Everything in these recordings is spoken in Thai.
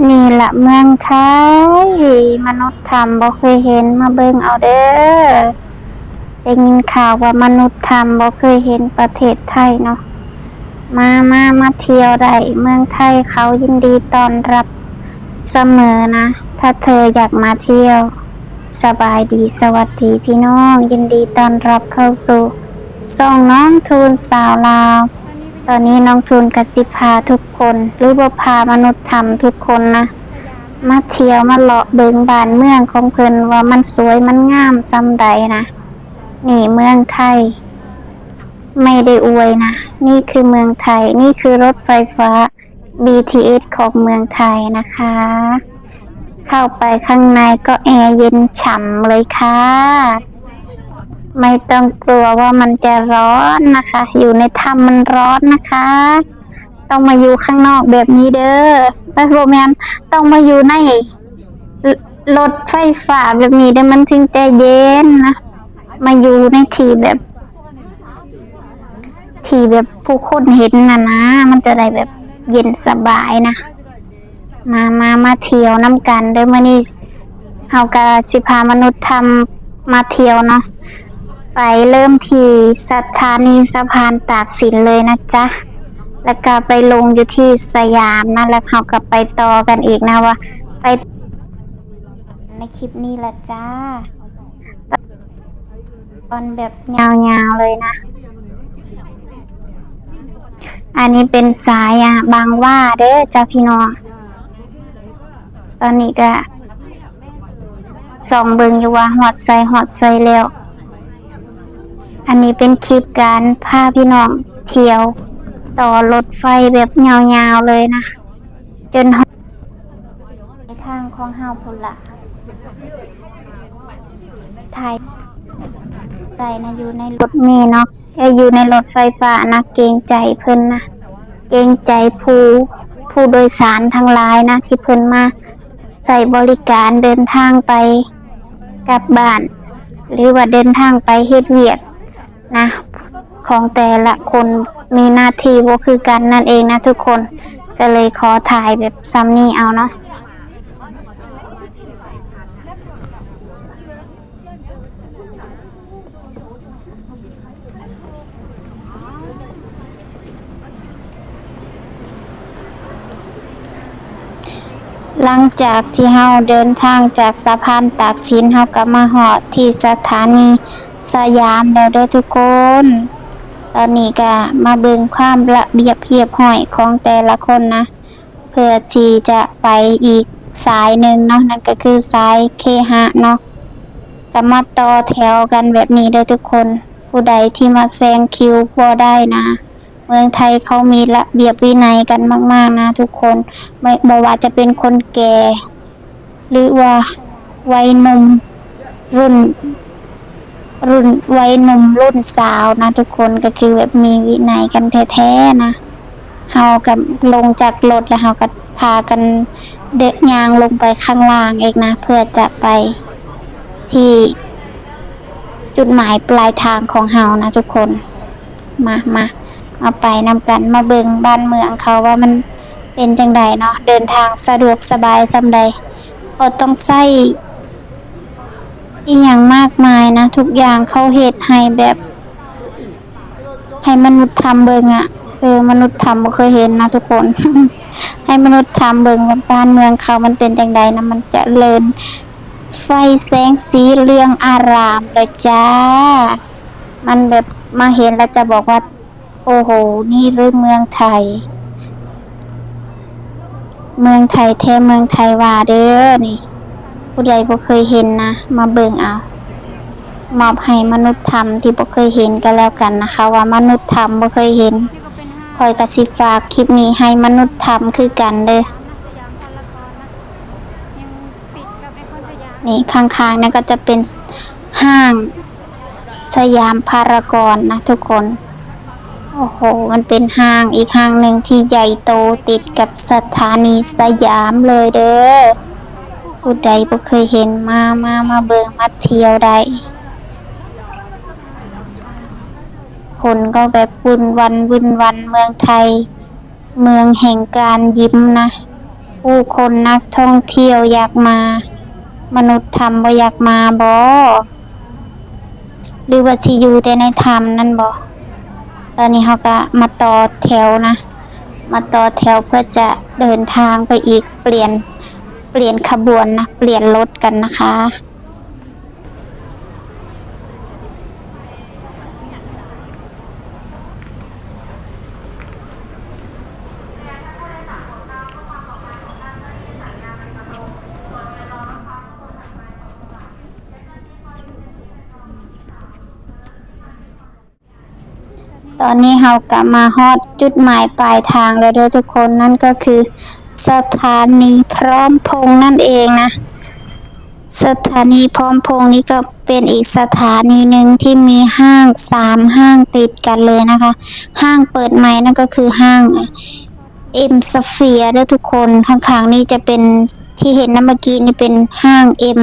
นี่ละเมืองไทยมนุษย์ถ้ำบ่เคยเห็นมาเบิ่งเอาเด้อได้ยินข่าวว่ามนุษย์ถ้ำบ่เคยเห็นประเทศไทยเนาะมามามาเที่ยวได้เมืองไทยเขายินดีต้อนรับเสมอนะ ถ้าเธออยากมาเที่ยว สบายดีสวัสดีพี่น้อง ยินดีต้อนรับเข้าสู่ส่องน้องทูนสาวลาว ตอนนี้น้องทุนกสิพาทุกคน หรือว่าพามนุษย์ธรรมทุกคนนะ มาเที่ยวมาเลาะเบิงบานเมืองของเพิ่นว่ามันสวยมันงามซ้ำใดนะนี่เมืองไทย ไม่ได้อวยนะ นี่คือเมืองไทย นี่คือรถไฟฟ้า BTS ของเมืองไทยนะคะ เข้าไปข้างในก็แอร์เย็นฉ่ำเลยค่ะ ไม่ต้องกลัวว่ามันจะร้อนนะคะ อยู่ในถ้ำมันร้อนนะคะ ต้องมาอยู่ข้างนอกแบบนี้เด้อไอ้โรแมนต้องมาอยู่ในรถไฟฟ้าแบบนี้เด้อมันถึงจะเย็นนะ มาอยู่ในที่แบบ ที่แบบผู้คนเห็นนะนะ มันจะได้แบบเย็นสบายนะ มามามาเที่ยวน้ำกันเด้อมื่อนี้เฮากะสิพามนุษย์ทำมาเที่ยวเนาะ ไปเริ่มที่สถานีสะพานตากสินเลยนะจ๊ะ แล้วก็ไปลงอยู่ที่สยามนะแล้วเขาก็ไปต่อกันอีกนะว่า ไป ในคลิปนี้ละจ้า ตอนแบบยาวๆเลยนะ อันนี้เป็นสายอะบางว่าเด้อจ้าพี่น้องตอนนี้ก็ส่องเบิงอยู่ว่าฮอดใส่ฮอดใส่แล้ว อันนี้เป็นคลิปการพาพี่น้องเที่ยว ต่อรถไฟแบบยาวๆเลยนะ จนในทางของเฮาพุ่นละไทยไรนะอยู่ในรถเมล์เนาะแกอยู่ในรถไฟฟ้านะเกรงใจเพิ่นนะเกรงใจผู้ผู้โดยสารทั้งหลายนะ ที่เพิ่นมาใส่บริการเดินทางไปกลับบ้าน หรือว่าเดินทางไปเฮ็ดเวียก นะ ของแต่ละคนมีหน้าที่ว่าคือกันนั่นเองนะทุกคน ก็เลยขอถ่ายแบบซัมนี่เอาเนาะหลังจากที่เฮาเดินทางจากสะพานตากสินเฮาก็มาฮอดที่สถานี สยามแล้วเด้อทุกคน ตอนนี้ก็มาเบิ่งความระเบียบเรียบร้อยของแต่ละคนนะ เพื่อที่จะไปอีกสายหนึ่งเนาะนั่นก็คือสายเคหะเนาะก็มาต่อแถวกันแบบนี้เด้อทุกคน ผู้ใดที่มาแซงคิวบ่ได้นะเมืองไทยเขามีระเบียบวินัยกันมาก ๆ นะทุกคน ไม่บอกว่าจะเป็นคนแก่ หรือว่าวัยหนุ่มรุ่น รุ่นวัยหนุ่มรุ่นสาวนะทุกคนก็คือแบบมีวินัยกันแท้ๆนะเฮากับลงจากรถแล้วเฮาก็พากันเดินยางลงไปข้างล่างเองนะ เพื่อจะไปที่จุดหมายปลายทางของเฮานะทุกคน มามามาไปนำกันมาเบิงบ้านเมืองเขาว่ามันเป็นจังใดเนาะเดินทางสะดวกสบายสำใดบ่ต้องใช้ อีหยังมากมายนะ ทุกอย่างเขาเฮ็ดให้แบบ ให้มนุษย์ทำเบิงอะ่ะเออมนุษย์ทำบ่เคยเห็นนะทุกคน ให้มนุษย์ทำเบิงว่าบ้านเมืองเขามันเป็นจังใดนะมันจะเลินไฟแสงสีเรื่องอารามเลยจ้า มันแบบมาเห็นแล้วจะบอกว่า โอ้โห นี่หรือเมืองไทย เมืองไทยแท้เมืองไทยว่าเด้อนี่ ผู้ใดบ่เคยเห็นนะ มาเบิ่งเอามอบให้มนุษย์ธรรมที่บ่เคยเห็นก็แล้วกันนะคะ ว่ามนุษย์ธรรมบ่เคยเห็นคอยกระสิฝากคลิปนี้ให้มนุษย์ธรรมคือกันเด้อนี่ข้างๆนั่นก็จะเป็นห้างสยามพารากอนนะทุกคน โอ้โห มันเป็นห้างอีกห้างหนึ่งที่ใหญ่โตติดกับสถานีสยามเลยเด้อ ผู้ใดบ่เคยเห็นมา มา มาเบิงมาเที่ยวได้คนก็แบบวุ่นวันวุ่นวันเมืองไทย เมืองแห่งการยิ้มนะ ผู้คนนักท่องเที่ยวอยากมา มนุษย์ถ้ำบ่อยากมาบ่หรือว่าสิอยู่แต่ในถ้ำนั่นบ่ตอนนี้เขาก็มาต่อแถวนะ มาต่อแถวเพื่อจะเดินทางไปอีกเปลี่ยน เปลี่ยนขบวนนะเปลี่ยนรถกันนะคะตอนนี้เรากลับมาฮอดจุดหมายปลายทางแล้วเด้อทุกคนนั่นก็คือ สถานีพร้อมพงนั่นเองนะ สถานีพร้อมพงนี้ก็เป็นอีกสถานีหนึ่งที่มีห้างสามห้างติดกันเลยนะคะ ห้างเปิดใหม่นั่นก็คือห้างเอ็มสเฟียด้วยทุกคนข้างๆนี้จะเป็นที่เห็นนะเมื่อกี้นี่เป็นห้างเอ็ม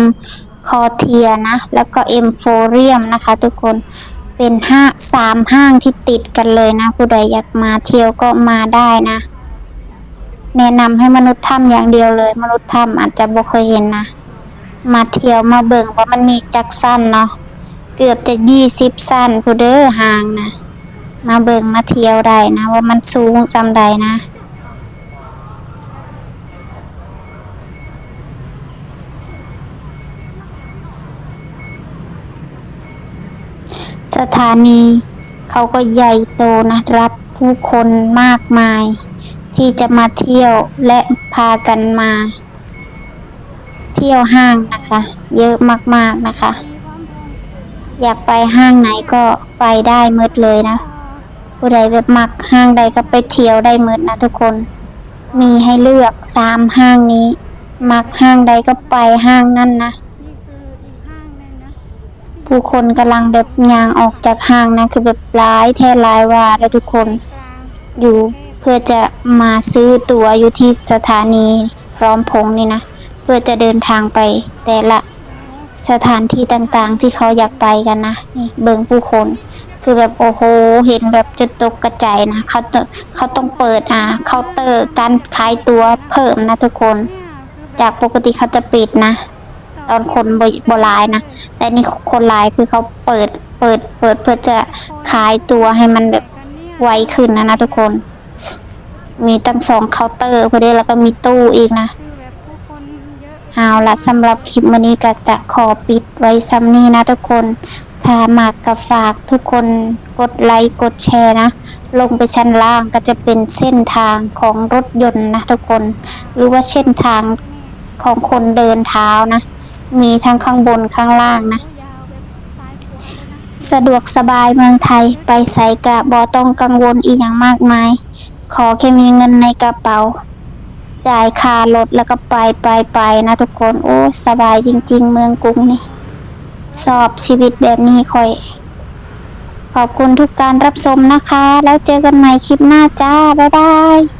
คอเทียนะ แล้วก็เอ็มโฟเรียมนะคะ ทุกคนเป็นห้าสามห้างที่ติดกันเลยนะ ผู้ใดอยากมาเที่ยวก็มาได้นะ แนะนำให้มนุษย์ถ้ำอย่างเดียวเลย มนุษย์ถ้ำอาจจะบ่เคยเห็นนะ มาเที่ยวมาเบิ่งว่ามันมีจักสั้นเนาะเกือบจะยี่สิบสั้นผู้เด้อห่างนะมาเบิ่งมาเที่ยวได้นะ ว่ามันสูงซำใดนะสถานีเขาก็ใหญ่โตนะรับผู้คนมากมาย ที่จะมาเที่ยวและพากันมา เที่ยวห้างนะคะ เยอะมากๆนะคะ อยากไปห้างไหนก็ไปได้หมดเลยนะ ผู้ใดแบบมักห้างใดก็ไปเที่ยวได้หมดนะทุกคน มีให้เลือกสามห้างนี้ มักห้างใดก็ไปห้างนั่นนะนี่คืออีกห้างหนึ่งนะผู้คนกำลังแบบยางออกจากห้างนะ คือแบบร้ายแท้ร้ายว่าแล้วทุกคนกลางอยู่ เพื่อจะมาซื้อตั๋วอยู่ที่สถานีพร้อมพงนี่นะ เพื่อจะเดินทางไปแต่ละสถานที่ต่างๆ ที่เขาอยากไปกันนะนี่เบิงผู้คน คือแบบโอ้โหเห็นแบบจนตกกระจายนะเขาต้องเขาต้องเปิดอ่าเคาน์เตอร์การขายตั๋วเพิ่มนะทุกคน จากปกติเขาจะปิดนะ ตอนคนบโบรายนะ แต่นี่คนลายคือเขาเปิดเปิดเปิดเพื่อจะขายตัวให้มันแบบไวขึ้นนะนะทุกคน มีตั้งสองเคาน์เตอร์พอดีแล้วก็มีตู้อีกนะคือแบบผู้คนเยอะเอาละสำหรับคลิปวันนี้ก็จะขอปิดไว้ซ้ำนี้นะทุกคน ถ้ามากก็ฝากทุกคนกดไลค์กดแชร์นะ ลงไปชั้นล่างก็จะเป็นเส้นทางของรถยนต์นะทุกคน หรือว่าเส้นทางของคนเดินเท้านะ มีทั้งข้างบนข้างล่างนะยาวแบบซ้ายขวาเลยนะสะดวกสบายเมืองไทยไปใส่กะบอต้องกังวลอีกอย่างมากมาย ขอแค่มีเงินในกระเป๋า จ่ายค่ารถแล้วก็ไปไปไปนะทุกคน โอ้สบายจริง ๆ เมืองกรุงนี่ สอบชีวิตแบบนี้ค่อย ขอบคุณทุกการรับชมนะคะ แล้วเจอกันใหม่คลิปหน้าจ้า บ๊ายบาย